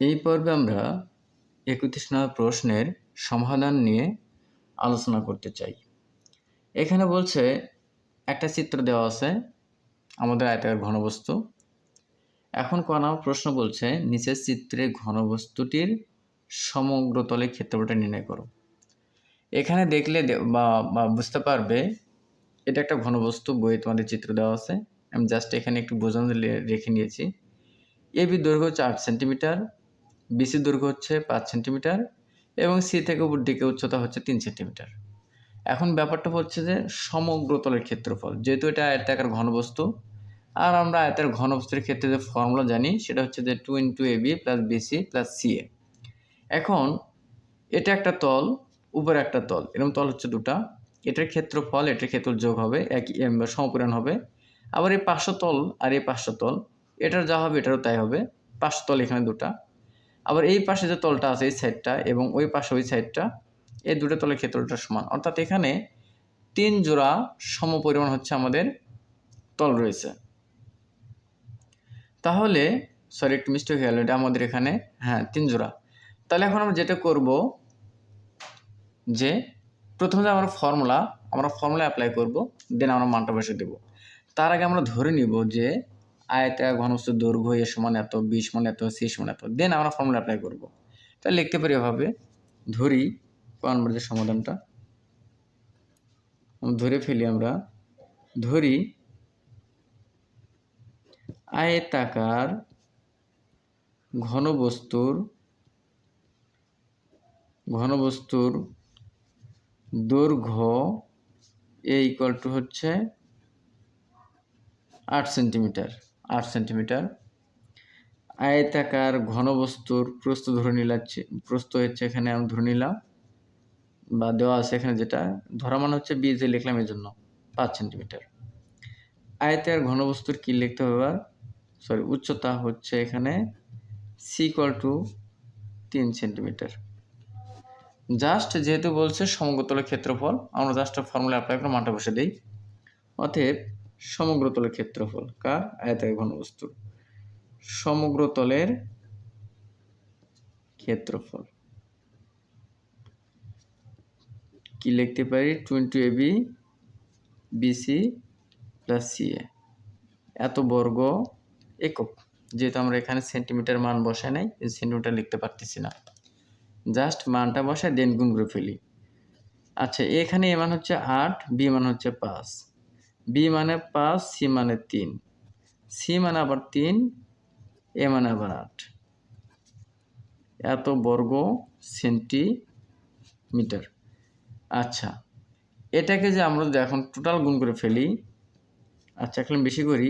এই পর্বে আমরা একত্রিশ নম্বর প্রশ্নের সমাধান নিয়ে আলোচনা করতে চাই। এখানে বলছে, একটা চিত্র দেওয়া আছে আমাদের আয়তাকার ঘনবস্তু। এখন ক প্রশ্ন বলছে, নিচের চিত্রে ঘনবস্তুটির সমগ্র তলে ক্ষেত্রফলটা নির্ণয় করো। এখানে দেখলে বা বুঝতে পারবে, এটা একটা ঘনবস্তু বইয়ে তোমাদের চিত্র দেওয়া আছে। আমি জাস্ট এখানে একটু বোঝানো রেখে নিয়েছি। এবি দৈর্ঘ্য চার সেন্টিমিটার বিসি দৈর্ঘ্য হচ্ছে পাঁচ সেন্টিমিটার এবং সি থেকে উপর দিকে উচ্চতা হচ্ছে তিন সেন্টিমিটার। এখন ব্যাপারটা হচ্ছে যে সমগ্র তলের ক্ষেত্রফল, যেহেতু এটা আয়তাকার ঘনবস্তু, আর আমরা আয়তার ঘনবস্তুর ক্ষেত্রে যে ফর্মুলা জানি, সেটা হচ্ছে যে two into A B plus BC plus C A এখন এটা একটা তল, উপরে একটা তল, এরকম তল হচ্ছে দুটা। এটার ক্ষেত্রফল এটার ক্ষেত্রফল যোগ হবে বা সমপরিমাণ হবে। আবার এই পাঁচশো তল আর এই পাঁচশো তল, এটার যা হবে এটারও তাই হবে। পাঁচশো তল এখানে দুটা। আবার এই পাশে যে তলটা আছে এই সাইডটা এবং ওই পাশে ওই সাইডটা এই দুটো তলের ক্ষেত্রটা সমান। অর্থাৎ এখানে তিন জোড়া সমপরিমাণ হচ্ছে আমাদের তল রয়েছে। তাহলে সরি একটু মিস্টেক হয়ে গেল, এটা আমাদের এখানে হ্যাঁ তিন জোড়া। তাহলে এখন আমরা যেটা করব, যে প্রথমে যে আমরা ফর্মুলা আমরা ফর্মুলা অ্যাপ্লাই করব দেন আমরা মানটা বসে দেব। তার আগে আমরা ধরে নিব যে আয়তা ঘনবস্তুর দৈর্ঘ্য এ সমান এত, বি সমান এত, সি সমান এত দেন আমরা ফর্মুলা অ্যাপ্লাই করব। তাহলে লিখতে পারি এভাবে, ধরি ক নম্বরের সমাধানটা ধরে ফেলি আমরা, ধরি, আয়তাকার ঘনবস্তুর ঘনবস্তুর দৈর্ঘ্য এ ইকুয়াল টু হচ্ছে আট সেন্টিমিটার আট সেন্টিমিটার। আয়তাকার ঘনবস্তুর প্রস্থ ধরে নিলাচ্ছে, প্রস্থ হচ্ছে এখানে আমি ধরে নিলাম, বা দেওয়া আছে এখানে যেটা, ধরা মানে হচ্ছে বি যে লিখলাম এই জন্য পাঁচ সেন্টিমিটার। আয়তাকার ঘনবস্তুর কি লিখতে হবে এবার? সরি উচ্চতা হচ্ছে এখানে সি টু তিন সেন্টিমিটার। জাস্ট যেহেতু বলছে সমগ্রতলের ক্ষেত্রফল, আমরা জাস্ট ফর্মুলা অ্যাপ্লাই করে মানটা বসে দিই। অতএব সমগ্রতলের ক্ষেত্রফল, কার? আয়তাকার ঘনবস্তুর। সমগ্রতলের ক্ষেত্রফল। কি লিখতে পারি? Twenty A BC plus C A. এত বর্গ একক। যেহেতু আমরা এখানে সেন্টিমিটার মান বসাই নাই সেন্টিমিটার লিখতে পারতেছি না। জাস্ট মানটা বসায় দেন গুণ করে ফেলি। আচ্ছা এখানে এ মান হচ্ছে আট, বি মান হচ্ছে পাঁচ। বি মানে পাঁচ সি মানে তিন। সি মানে আবার তিন এ মানে আবার আট। এত বর্গ সেন্টিমিটার। আচ্ছা এটাকে যে আমরা যদি এখন টোটাল গুণ করে ফেলি আচ্ছা এখন বেশি করি,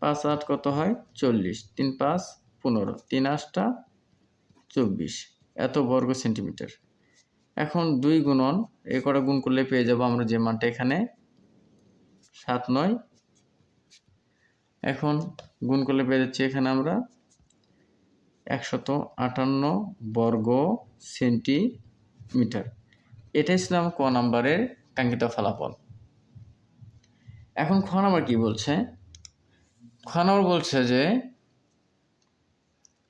পাঁচ আট কত হয়? চল্লিশ। তিন পাঁচ, পনেরো। তিন আটটা, চব্বিশ। এত বর্গ সেন্টিমিটার। এখন দুই গুণন, এ কটা গুণ করলে পেয়ে যাব আমরা যে মানটা এখানে। সাত নয়। এখন গুণ করলে পেয়ে যাচ্ছি এখানে আমরা একশত আটান্ন বর্গ সেন্টিমিটার। এটাই ছিল আমার ক নাম্বারের কাঙ্ক্ষিত ফলাফল। এখন খ নাম্বার কি বলছে? খ নাম্বার বলছে যে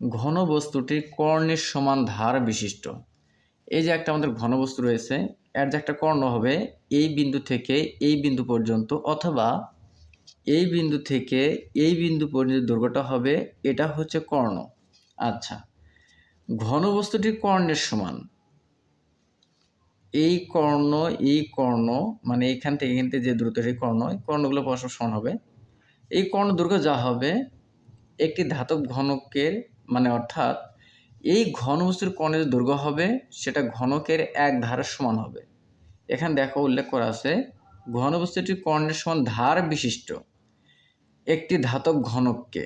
ঘন বস্তুটি কর্ণের সমান ধার বিশিষ্ট। এই যে একটা আমাদের ঘনবস্তু রয়েছে এর যে একটা কর্ণ হবে, এই বিন্দু থেকে এই বিন্দু পর্যন্ত অথবা এই বিন্দু থেকে এই বিন্দু পর্যন্ত দৈর্ঘ্যটা হবে, এটা হচ্ছে কর্ণ। আচ্ছা ঘনবস্তুটি কর্ণের সমান। এই কর্ণ এই কর্ণ মানে এইখান থেকে এখান থেকে যে দূরত্ব, সেই কর্ণ, এই কর্ণগুলো পরস্পর সমান হবে। এই কর্ণ দৈর্ঘ্য যা হবে, একটি ধাতব ঘনকের মানে অর্থাৎ এই ঘনবস্তুর কর্ণের দৈর্ঘ্য হবে, সেটা ঘনকের এক ধারের সমান হবে। এখানে দেখো উল্লেখ করা আছে ঘনবস্তুটি কর্ণের সমান ধার বিশিষ্ট। একটি ধাতব ঘনককে।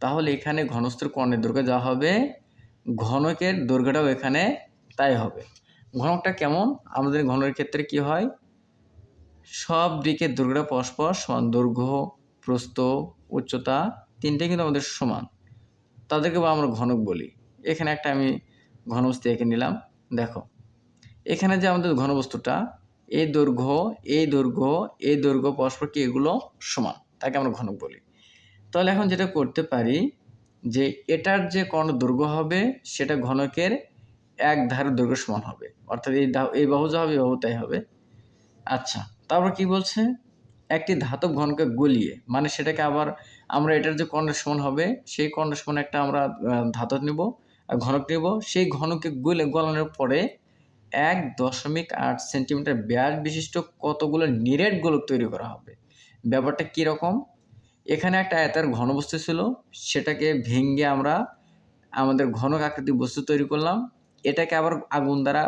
তাহলে এখানে ঘনবস্তুর কর্ণের দৈর্ঘ্য যা হবে, ঘনকের দৈর্ঘ্যটাও এখানে তাই হবে। ঘনকটা কেমন? আমাদের ঘনকের ক্ষেত্রে কি হয়? সব দিকের দৈর্ঘ্যটা পরস্পর সমান, দৈর্ঘ্য, প্রস্থ, উচ্চতা, তিনটে কিন্তু আমাদের সমান। তাদেরকে বা আমরা ঘনক বলি। এখানে একটা আমি ঘনবস্তু এঁকে নিলাম। দেখো এখানে যে আমাদের ঘনবস্তুটা এই দৈর্ঘ্য এই দৈর্ঘ্য এই দৈর্ঘ্য, পরস্পর কি এগুলো সমান, তাকে আমরা ঘনক বলি। তাহলে এখন যেটা করতে পারি যে এটার যে কর্ণ দৈর্ঘ্য হবে, সেটা ঘনকের এক ধারের দৈর্ঘ্য সমান হবে। অর্থাৎ এই এই বাহু যা হবে, এই বাহু তাই হবে। আচ্ছা তারপর কি বলছে? একটি ধাতব ঘনকে গলিয়ে মানে সেটাকে আবার আমরা এটার যে কর্ণের সমান হবে, সেই কর্ণের সমান একটা আমরা ধাতব নিব, আর ঘনক নিব। সেই ঘনকে গলে, গলানোর পরে এক দশমিক আট সেন্টিমিটার ব্যাস বিশিষ্ট কতগুলো নিরেট গোলক তৈরি করা হবে? ব্যাপারটা কীরকম এখানে একটা আয়তার ঘনবস্তু ছিল, সেটাকে ভেঙে আমরা আমাদের ঘনক আকৃতি বস্তু তৈরি করলাম। এটাকে আবার আগুন দ্বারা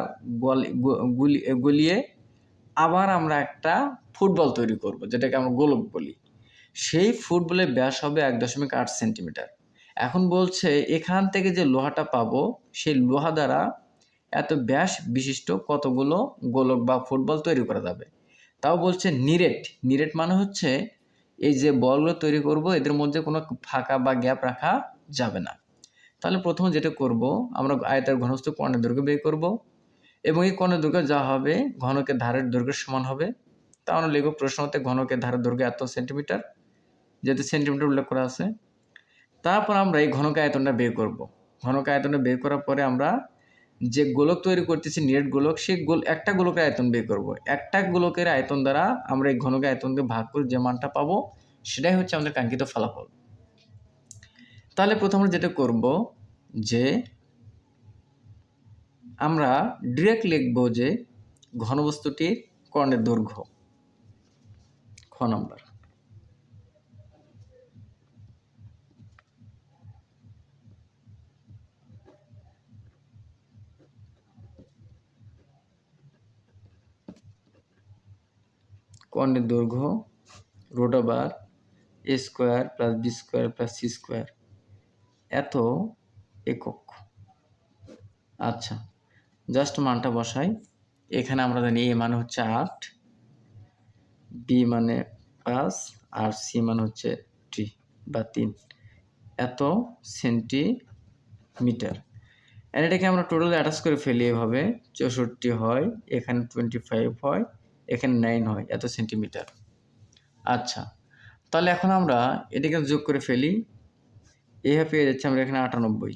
গলিয়ে আবার আমরা একটা ফুটবল তৈরি করব, যেটাকে আমরা গোলক বলি। সেই ফুটবলের ব্যাস হবে এক দশমিক আট সেন্টিমিটার। এখন বলছে এখান থেকে যে লোহাটা পাবো, সেই লোহা দ্বারা এত ব্যাস বিশিষ্ট কতগুলো গোলক বা ফুটবল তৈরি করা যাবে? তাও বলছে নিরেট। নিরেট মানে হচ্ছে এই যে বলগুলো তৈরি করব, এদের মধ্যে কোনো ফাঁকা বা গ্যাপ রাখা যাবে না। তাহলে প্রথমে যেটা করব, আমরা আয়তার ঘনস্থ কর্ণের দৈর্ঘ্য বের করব এবং এই কর্ণের দৈর্ঘ্য যা হবে ঘনকের ধারের দৈর্ঘ্যের সমান হবে। তা আমরা লিখব প্রশ্নতে ঘনকের ধারের দৈর্ঘ্য এত সেন্টিমিটার, যেহেতু সেন্টিমিটার উল্লেখ করা আছে। তারপর আমরা এই ঘনক আয়তনটা বের করব। ঘনক আয়তনটা বের করার পরে আমরা যে গোলক তৈরি করতেছি নিরেট গোলক সেই গোল, একটা গোলকের আয়তন বের করব। একটা গোলকের আয়তন দ্বারা আমরা এই ঘনক আয়তনকে ভাগ করে যে মানটা পাবো, সেটাই হচ্ছে আমাদের কাঙ্ক্ষিত ফলাফল। তাহলে প্রথমে যেটা করব যে আমরা ডিরেক্ট লিখব যে ঘনবস্তুটির কর্ণের দৈর্ঘ্য, খ নাম্বার। কর্ণের দৈর্ঘ্য root over A square plus B square plus C square এত একক। আচ্ছা জাস্ট মানটা বসাই। এখানে আমরা জানি এ মানে হচ্ছে আট বি মানে পাঁচ, আর সি মানে হচ্ছে টি বা তিন। এত সেন্টিমিটার। আর এটাকে আমরা টোটাল অ্যাটাচ করে ফেলি এভাবে। চৌষট্টি হয়, এখানে টোয়েন্টি ফাইভ হয় এখানে নাইন হয়, এত সেন্টিমিটার আচ্ছা তাহলে এখন আমরা এটাকে যোগ করে ফেলি। এভাবে পেয়ে যাচ্ছি আমরা এখানে আটানব্বই।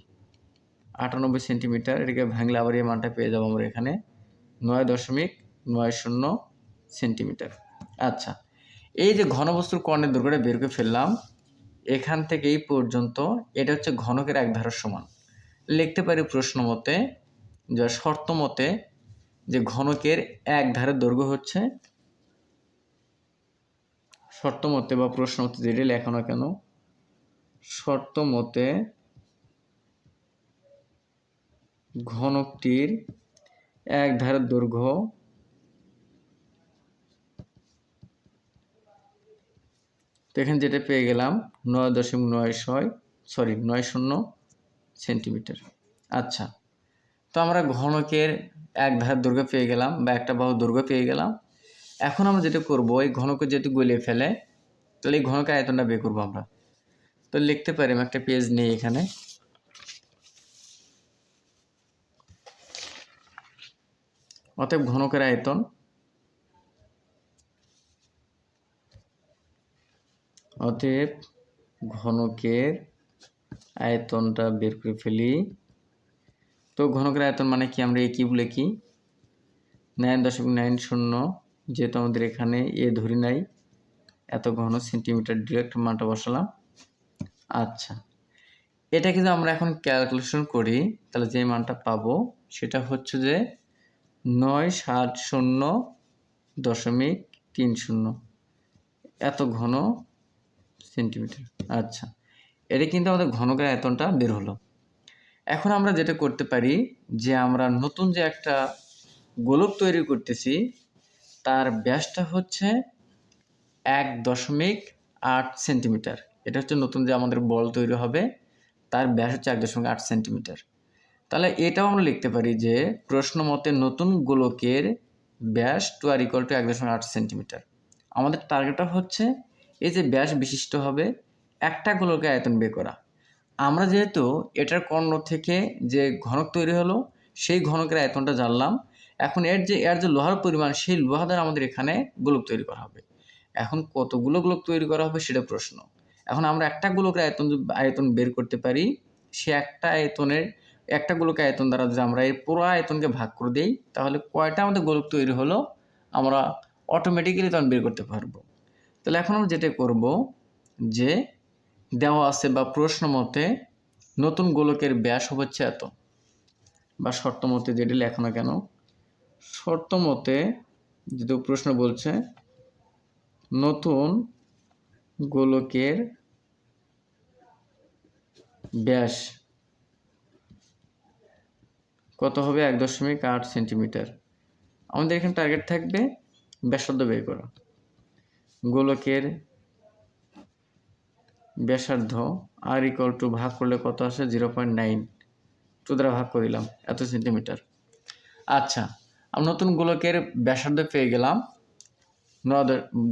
আটানব্বই সেন্টিমিটার এটাকে ভাঙলে আবার এই মানটা পেয়ে যাব আমরা এখানে নয় দশমিক নয় শূন্য সেন্টিমিটার আচ্ছা এই যে ঘনবস্তুর কর্ণের দৈর্ঘ্যটা বের করে ফেললাম, এখান থেকে এই পর্যন্ত এটা হচ্ছে ঘনকের এক ধারার সমান। লিখতে পারি প্রশ্ন মতে যা শর্ত মতে ঘনকের এক ধারের দৈর্ঘ্য হচ্ছে শর্ত মতে বা প্রশ্ন মতে যেটি লেখো না কেন শর্ত মতে ঘনকটির এক ধারের দৈর্ঘ্য তো এখানে যেটা পেয়ে গেলাম নয় দশমিক নয় ছয় সরি নয় শূন্য সেন্টিমিটার। আচ্ছা তো আমরা ঘনকের এক ধার দৈর্ঘ্য পেয়ে গেলাম বা একটা বাহু দৈর্ঘ্য পেয়ে গেলাম। এখন আমরা যেটা করব, এই ঘনকে যেহেতু গলিয়ে ফেলে, তাহলে এই ঘনকের আয়তনটা বের করব আমরা। তো লিখতে পারি আমি একটা পেজ নেই এখানে। অতএব ঘনকের আয়তন অতএব ঘনকের আয়তনটা বের করে ফেলি। তো ঘনকের আয়তন মানে কি? আমরা এ কিউব লিখি নাইন দশমিক নাইন শূন্য, যেহেতু আমাদের এখানে এ ধরি নাই, এত ঘন সেন্টিমিটার ডিরেক্ট মানটা বসালাম। আচ্ছা এটা কিন্তু আমরা এখন ক্যালকুলেশন করি, তাহলে যে মানটা পাবো সেটা হচ্ছে যে নয় সাত শূন্য দশমিক তিন শূন্য, এত ঘন সেন্টিমিটার আচ্ছা এটা কিন্তু আমাদের ঘনকের আয়তনটা বের হলো। এখন আমরা যেটা করতে পারি যে আমরা নতুন যে একটা গোলক তৈরি করতেছি, তার ব্যাসটা হচ্ছে এক দশমিক আট সেন্টিমিটার। এটা হচ্ছে নতুন যে আমাদের বল তৈরি হবে, তার ব্যাস হচ্ছে এক দশমিক আট সেন্টিমিটার। তাহলে এটাও আমরা লিখতে পারি যে প্রশ্ন মতে নতুন গোলকের ব্যাস টু আর ইকুয়াল টু এক দশমিক আট সেন্টিমিটার। আমাদের টার্গেটটা হচ্ছে এই যে ব্যাস বিশিষ্ট হবে, একটা গোলকের আয়তন বের করা। আমরা যেহেতু এটার কর্ণ থেকে যে ঘনক তৈরি হলো, সেই ঘনকের আয়তনটা জানলাম। এখন এর যে এর যে লোহার পরিমাণ, সেই লোহা দ্বারা আমাদের এখানে গোলক তৈরি করা হবে। এখন কতগুলো গোলক তৈরি করা হবে সেটা প্রশ্ন। এখন আমরা একটা গোলকের আয়তন আয়তন বের করতে পারি, সে একটা আয়তনের, একটা গোলকের আয়তন দ্বারা যদি আমরা এই পুরো আয়তনকে ভাগ করে দিই, তাহলে কয়টা আমাদের গোলক তৈরি হলো, আমরা অটোমেটিক্যালি তখন বের করতে পারব। তাহলে এখন আমরা যেটা করব যে দেওয়া আছে বা প্রশ্ন মতে নতুন গোলকের ব্যাস হচ্ছে এত বা শর্ত মতে যেটি লেখো না কেন, শর্ত মতে যেহেতু প্রশ্ন বলছে, নতুন গোলকের ব্যাস কত হবে? এক দশমিক আট সেন্টিমিটার। আমাদের এখানে টার্গেট থাকবে ব্যাসার্ধ বের করা। গোলকের ব্যাসার্ধ আর ইকুয়াল টু ভাগ করলে কত আসে? জিরো পয়েন্ট নাইন টু দ্বারা ভাগ করে দিলাম এত সেন্টিমিটার আচ্ছা আমি নতুন গোলকের ব্যাসার্ধ পেয়ে গেলাম নয়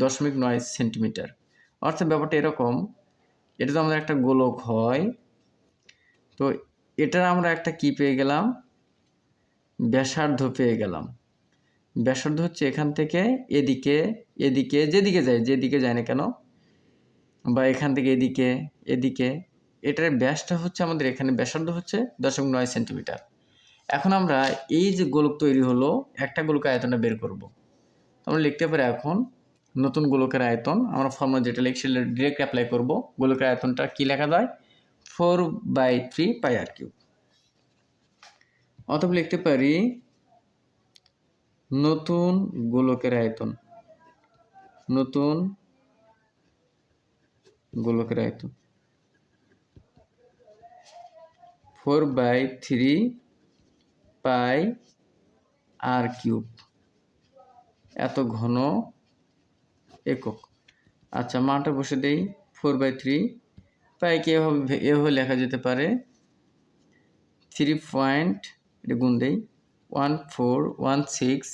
দশমিক নয় সেন্টিমিটার অর্থাৎ ব্যাপারটা এরকম, এটা তো আমাদের একটা গোলক হয়। তো এটার আমরা একটা কি পেয়ে গেলাম? ব্যাসার্ধ পেয়ে গেলাম। ব্যাসার্ধ হচ্ছে এখান থেকে এদিকে এদিকে, যেদিকে যায় যেদিকে যায় না কেন বা এখান থেকে এদিকে এদিকে। এটার ব্যাসটা হচ্ছে আমাদের এখানে ব্যাসার্ধ হচ্ছে দশমিক নয় সেন্টিমিটার। এখন আমরা এই যে গোলক তৈরি হলো, একটা গোলক আয়তনটা বের করব। আমরা লিখতে পারি এখন নতুন গোলকের আয়তন, আমরা ফর্মুলা যেটা লিখছি ডিরেক্ট অ্যাপ্লাই করব। গোলকের আয়তনটা কি লেখা যায়? Four by three pi R cube অথবা লিখতে পারি নতুন গোলকের আয়তন, নতুন গোলকের আয়তন four by three pi R cube এত ঘন একক। আচ্ছা মানটা বসে দেই। ফোর বাই থ্রি পাইকে এভাবে এভাবে লেখা যেতে পারে। থ্রি পয়েন্ট এটা গুণ দেই। ওয়ান ফোর ওয়ান সিক্স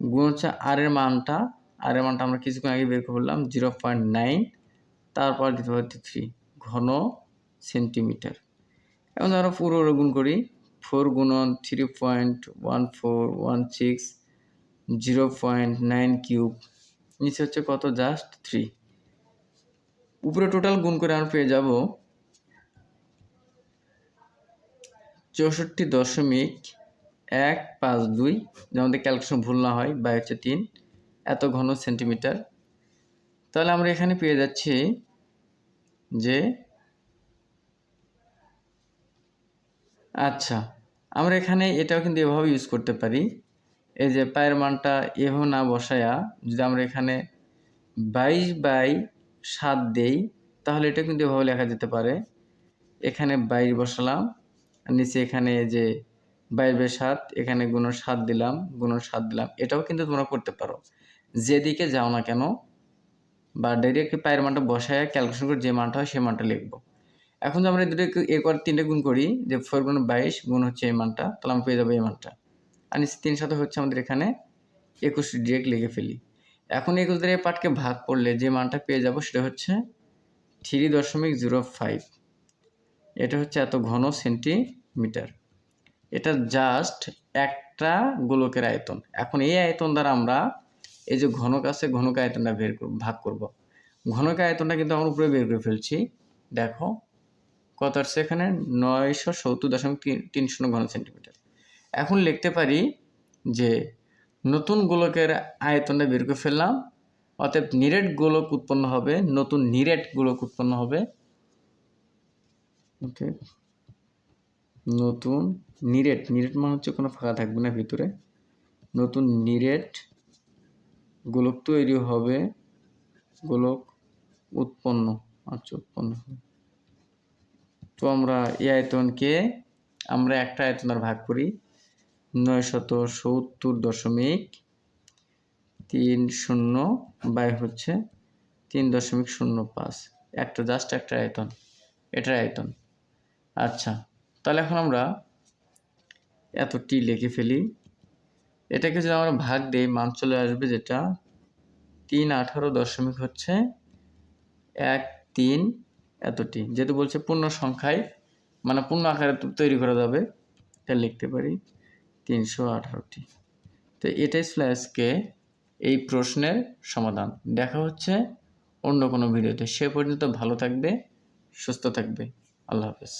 গুণ হচ্ছে আর এর মানটা। আর এর মানটা আমরা কিছুক্ষণ আগে বের করলাম জিরো পয়েন্ট নাইন তারপর দিতে পারি থ্রি ঘন সেন্টিমিটার এখন আমরা পুরো গুণ করি ফোর গুণন three point one four one six zero point nine cube নিচে হচ্ছে কত? জাস্ট থ্রি উপরে টোটাল গুণ করে আমরা পেয়ে যাব চৌষট্টি দশমিক এক পাঁচ দুই যেমন ক্যালকুলেশন ভুল না হয় বা হচ্ছে তিন। এত ঘন সেন্টিমিটার তাহলে আমরা এখানে পেয়ে যাচ্ছি যে আচ্ছা আমরা এখানে এটাও কিন্তু এভাবে ইউজ করতে পারি। এই যে পায়ের মানটা এভাবে না বসায়া যদি আমরা এখানে বাইশ বাই সাত দেই, তাহলে এটা কিন্তু এভাবে লেখা যেতে পারে। এখানে বাইশ বসালাম নিচে এখানে যে বাইশ বাই সাত, এখানে গুণ সাত দিলাম গুণ সাত দিলাম, এটাও কিন্তু তোমরা করতে পারো। যেদিকে যাও না কেন বা ডাইরেক্ট পায়ের মানটা বসায় ক্যালকুলেশন করে যে মানটা হয় সেই মানটা লিখব। এখন যদি আমরা দুটো এরপর তিনটে গুণ করি, যে ফোর গুণ বাইশ গুণ হচ্ছে এই মানটা, তাহলে আমি পেয়ে যাব এই মানটা। আর নিচে তিন সাথে হচ্ছে আমাদের এখানে একুশ ডিরেক্ট লিখে ফেলি। এখন একুশ দিয়ে এই পার্টকে ভাগ করলে যে মানটা পেয়ে যাব সেটা হচ্ছে থ্রি দশমিক জিরো ফাইভ এটা হচ্ছে এত ঘন সেন্টিমিটার এটা জাস্ট একটা গোলকের আয়তন। এখন এই আয়তন দ্বারা আমরা এই যে ঘনক আছে, ঘনক আয়তনটা বের ভাগ করব। ঘনক আয়তনটা কিন্তু আমরা উপরে বের করে ফেলছি। দেখো, কত আসছে এখানে? নয়শো সত্তর দশমিক তিন তিন শূন্য ঘন সেন্টিমিটার। এখন লিখতে পারি যে নতুন গোলকের আয়তনটা বের করে ফেললাম, অতএব নিরেট গোলক উৎপন্ন হবে, নতুন নিরেট গোলক উৎপন্ন হবে। ওকে, নতুন নিরেট নিরেট মানে হচ্ছে কোনো ফাঁকা থাকবে না ভিতরে। নতুন নিরেট গোলক তৈরি হবে। গোলক উৎপন্ন আচ্ছা উৎপন্ন তো আমরা এই আয়তনকে, আমরা একটা আয়তন দ্বারা ভাগ করি নয় শত সত্তর দশমিক তিন শূন্য বাই হচ্ছে তিন দশমিক শূন্য পাঁচ। একটা জাস্ট একটা আয়তন, এটার আয়তন। আচ্ছা তাহলে এখন আমরা এত টি লিখে ফেলি। এটাকে যদি আমরা ভাগ দিই, মান চলে আসবে যেটা তিন আঠারো দশমিক হচ্ছে এক তিন এতটি। যেহেতু বলছে পূর্ণ সংখ্যায় মানে পূর্ণ আকারে তৈরি করা যাবে, এটা লিখতে পারি তিনশো আঠারোটি। তো এটাই ছিল আজকে এই প্রশ্নের সমাধান। দেখা হচ্ছে অন্য কোনো ভিডিওতে। সে পর্যন্ত ভালো থাকবে, সুস্থ থাকবে। আল্লাহ হাফেজ।